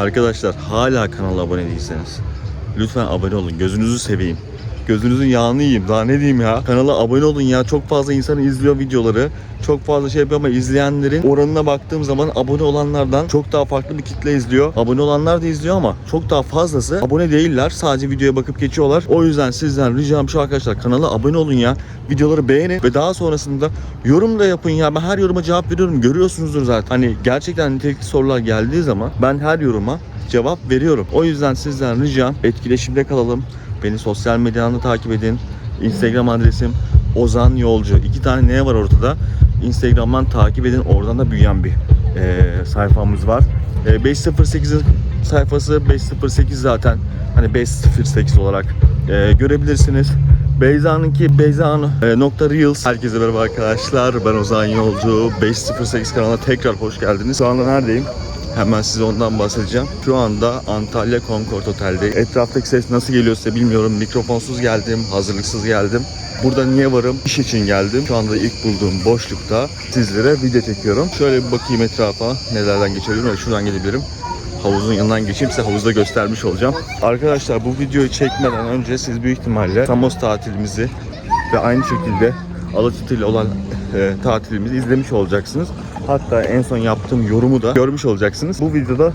Arkadaşlar hala kanala abone değilseniz lütfen abone olun. Gözünüzü seveyim. Gözünüzün yağını yiyeyim. Daha ne diyeyim ya? Kanala abone olun ya. Çok fazla insan izliyor videoları. Çok fazla şey yapıyor ama izleyenlerin oranına baktığım zaman abone olanlardan çok daha farklı bir kitle izliyor. Abone olanlar da izliyor ama çok daha fazlası abone değiller. Sadece videoya bakıp geçiyorlar. O yüzden sizden ricam şu arkadaşlar kanala abone olun ya. Videoları beğenin ve daha sonrasında yorum da yapın ya. Ben her yoruma cevap veriyorum. Görüyorsunuzdur zaten. Hani gerçekten nitelikli sorular geldiği zaman ben her yoruma cevap veriyorum. O yüzden sizden ricam etkileşimde kalalım. Beni sosyal medyadan da takip edin. Instagram adresim Ozan Yolcu. İki tane ne var ortada? Instagram'dan takip edin. Oradan da büyüyen bir e, sayfamız var. E, 508'in sayfası 508 zaten. Hani 508 olarak e, görebilirsiniz. Beyza'nınki Beyza e. Herkese merhaba arkadaşlar. Ben Ozan Yolcu. 508 kanalına tekrar hoş geldiniz. Şu anda neredeyim? Hemen size ondan bahsedeceğim. Şu anda Antalya Concord Otel'deyim. Etraftaki ses nasıl geliyor size bilmiyorum. Mikrofonsuz geldim, hazırlıksız geldim. Burada niye varım? İş için geldim. Şu anda ilk bulduğum boşlukta sizlere video çekiyorum. Şöyle bir bakayım etrafa. Nelerden geçebilirim? Şuradan gelebilirim. Havuzun yanından geçeyim size havuzda göstermiş olacağım. Arkadaşlar bu videoyu çekmeden önce siz büyük ihtimalle Samos tatilimizi ve aynı şekilde Alaçatı ile olan e, tatilimizi izlemiş olacaksınız. Hatta en son yaptığım yorumu da görmüş olacaksınız. Bu videoda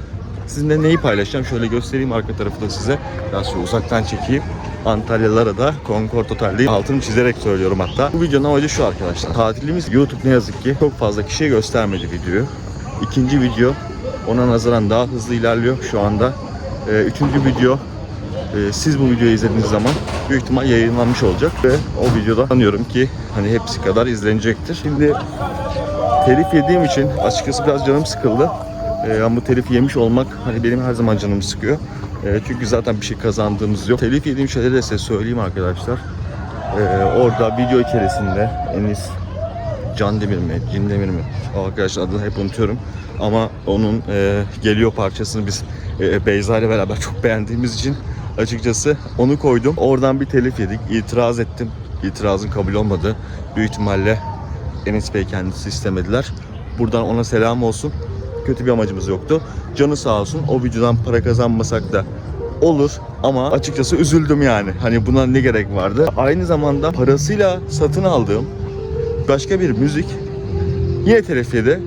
sizinle neyi paylaşacağım? Şöyle göstereyim arka tarafı da size. Biraz şöyle uzaktan çekeyim. Antalyalara da Concord Otel'deyim. Altını çizerek söylüyorum hatta. Bu videonun amacı şu arkadaşlar. Tatilimiz YouTube ne yazık ki çok fazla kişiye göstermedi videoyu. İkinci video ona nazaran daha hızlı ilerliyor şu anda. Ee, üçüncü video e, siz bu videoyu izlediğiniz zaman büyük ihtimal yayınlanmış olacak ve o videoda sanıyorum ki hani hepsi kadar izlenecektir. Şimdi telif yediğim için açıkçası biraz canım sıkıldı. Ee, ama telif yemiş olmak hani benim her zaman canımı sıkıyor. Ee, çünkü zaten bir şey kazandığımız yok. Telif yediğim şeyleri de size söyleyeyim arkadaşlar. Ee, orada video içerisinde Enis Can Demir mi, Cin Demir mi? O arkadaşın adını hep unutuyorum. Ama onun e, geliyor parçasını biz e, Beyza ile beraber çok beğendiğimiz için açıkçası onu koydum. Oradan bir telif yedik. İtiraz ettim. İtirazın kabul olmadı. Büyük ihtimalle Enes Bey kendisi istemediler. Buradan ona selam olsun. Kötü bir amacımız yoktu. Canı sağ olsun. O videodan para kazanmasak da olur ama açıkçası üzüldüm yani. Hani buna ne gerek vardı? Aynı zamanda parasıyla satın aldığım başka bir müzik yine telif yedi.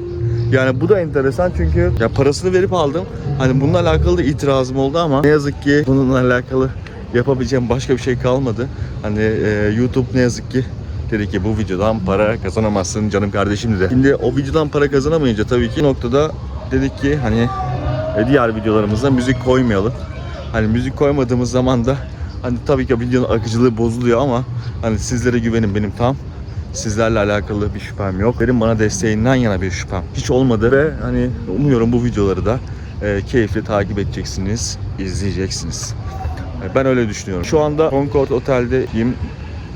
Yani bu da enteresan çünkü ya parasını verip aldım. Hani bununla alakalı da itirazım oldu ama ne yazık ki bununla alakalı yapabileceğim başka bir şey kalmadı. Hani e, YouTube ne yazık ki dedi ki bu videodan para kazanamazsın canım kardeşim dedi. Şimdi o videodan para kazanamayınca tabii ki noktada dedik ki hani e, diğer videolarımızda müzik koymayalım. Hani müzik koymadığımız zaman da hani tabii ki videonun akıcılığı bozuluyor ama hani sizlere güvenin benim tam sizlerle alakalı bir şüphem yok. Benim bana desteğinden yana bir şüphem hiç olmadı ve hani umuyorum bu videoları da e, keyifli takip edeceksiniz, izleyeceksiniz. E, Ben öyle düşünüyorum. Şu anda Concord Otel'deyim.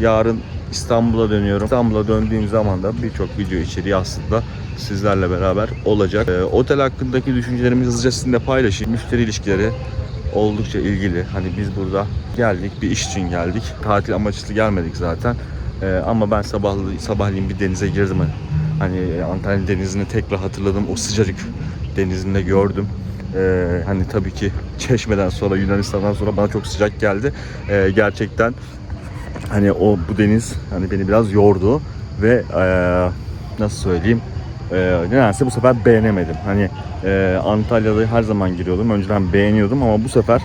Yarın İstanbul'a dönüyorum. İstanbul'a döndüğüm zaman da birçok video içeriği aslında sizlerle beraber olacak. E, otel hakkındaki düşüncelerimi hızlıca sizinle paylaşayım. Müşteri ilişkileri oldukça ilgili. Hani biz burada geldik, bir iş için geldik. Tatil amaçlı gelmedik zaten. E, ama ben sabahlı, sabahleyin bir denize girdim. Hani Antalya denizini tekrar hatırladım. O sıcacık denizinde gördüm. Ee, hani tabii ki Çeşme'den sonra Yunanistan'dan sonra bana çok sıcak geldi. Ee, gerçekten hani o bu deniz hani beni biraz yordu ve eee, nasıl söyleyeyim eee nedense bu sefer beğenemedim. Hani eee, Antalya'da her zaman giriyordum. Önceden beğeniyordum ama bu sefer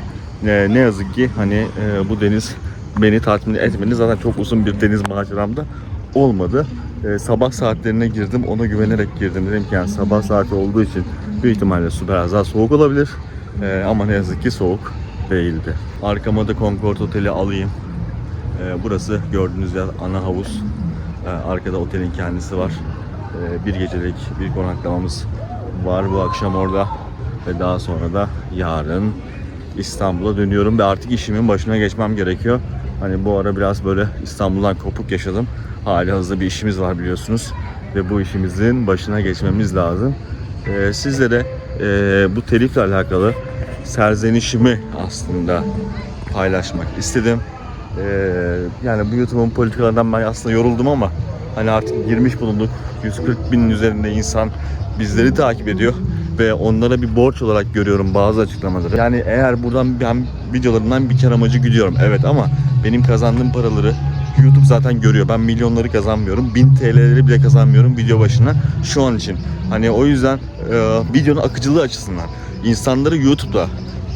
eee, ne yazık ki hani eee, bu deniz beni tatmin etmedi. Zaten çok uzun bir deniz maceramda olmadı. Eee, sabah saatlerine girdim. Ona güvenerek girdim. Dedim ki yani sabah saati olduğu için büyük ihtimalle su biraz daha soğuk olabilir. Eee, ama ne yazık ki soğuk değildi. Arkama da Concord Oteli alayım. Ee, burası gördüğünüz yer ana havuz. Ee, arkada otelin kendisi var. Ee, bir gecelik bir konaklamamız var bu akşam orada. Ve daha sonra da yarın İstanbul'a dönüyorum ve artık işimin başına geçmem gerekiyor. Hani bu ara biraz böyle İstanbul'dan kopuk yaşadım. Hali hazırda bir işimiz var biliyorsunuz. Ve bu işimizin başına geçmemiz lazım. Ee, sizlere e, bu telifle alakalı serzenişimi aslında paylaşmak istedim. Ee, yani bu YouTube'un politikalarından ben aslında yoruldum ama hani artık girmiş bulunduk. 140 binin üzerinde insan bizleri takip ediyor. ve onlara bir borç olarak görüyorum bazı açıklamaları. Yani eğer buradan ben videolarından bir kar amacı gidiyorum. Evet ama benim kazandığım paraları YouTube zaten görüyor. Ben milyonları kazanmıyorum. 1000 TL'leri bile kazanmıyorum video başına şu an için. Hani o yüzden e, videonun akıcılığı açısından insanları YouTube'da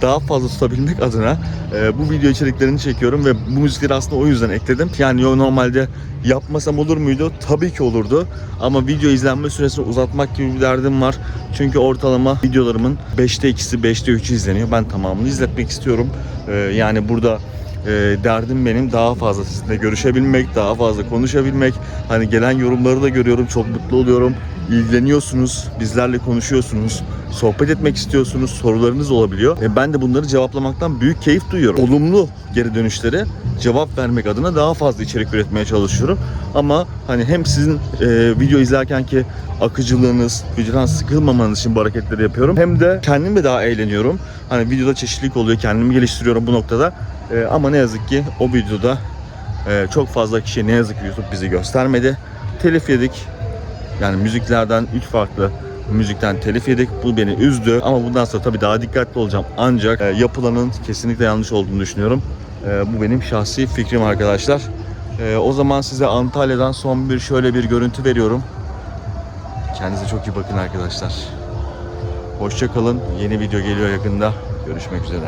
daha fazla tutabilmek adına e, bu video içeriklerini çekiyorum ve bu müzikleri aslında o yüzden ekledim. Yani normalde yapmasam olur muydu? Tabii ki olurdu. Ama video izlenme süresini uzatmak gibi bir derdim var. Çünkü ortalama videolarımın 5'te 2'si 5'te 3'ü izleniyor. Ben tamamını izletmek istiyorum. E, yani burada e, derdim benim daha fazla sizinle görüşebilmek, daha fazla konuşabilmek. Hani gelen yorumları da görüyorum, çok mutlu oluyorum. İlgileniyorsunuz, bizlerle konuşuyorsunuz, sohbet etmek istiyorsunuz, sorularınız olabiliyor. E, ben de bunları cevaplamaktan büyük keyif duyuyorum. Olumlu geri dönüşlere cevap vermek adına daha fazla içerik üretmeye çalışıyorum. Ama hani hem sizin e, video izlerken ki akıcılığınız, videodan sıkılmamanız için bu hareketleri yapıyorum. Hem de kendim de daha eğleniyorum. Hani videoda çeşitlilik oluyor, kendimi geliştiriyorum bu noktada. E, ama ne yazık ki o videoda e, çok fazla kişi ne yazık ki YouTube bizi göstermedi. Telif yedik. Yani müziklerden 3 farklı müzikten telif yedik. Bu beni üzdü. Ama bundan sonra tabii daha dikkatli olacağım. Ancak e, yapılanın kesinlikle yanlış olduğunu düşünüyorum. E, bu benim şahsi fikrim arkadaşlar. E, o zaman size Antalya'dan son bir şöyle bir görüntü veriyorum. Kendinize çok iyi bakın arkadaşlar. Hoşça kalın. Yeni video geliyor yakında. Görüşmek üzere.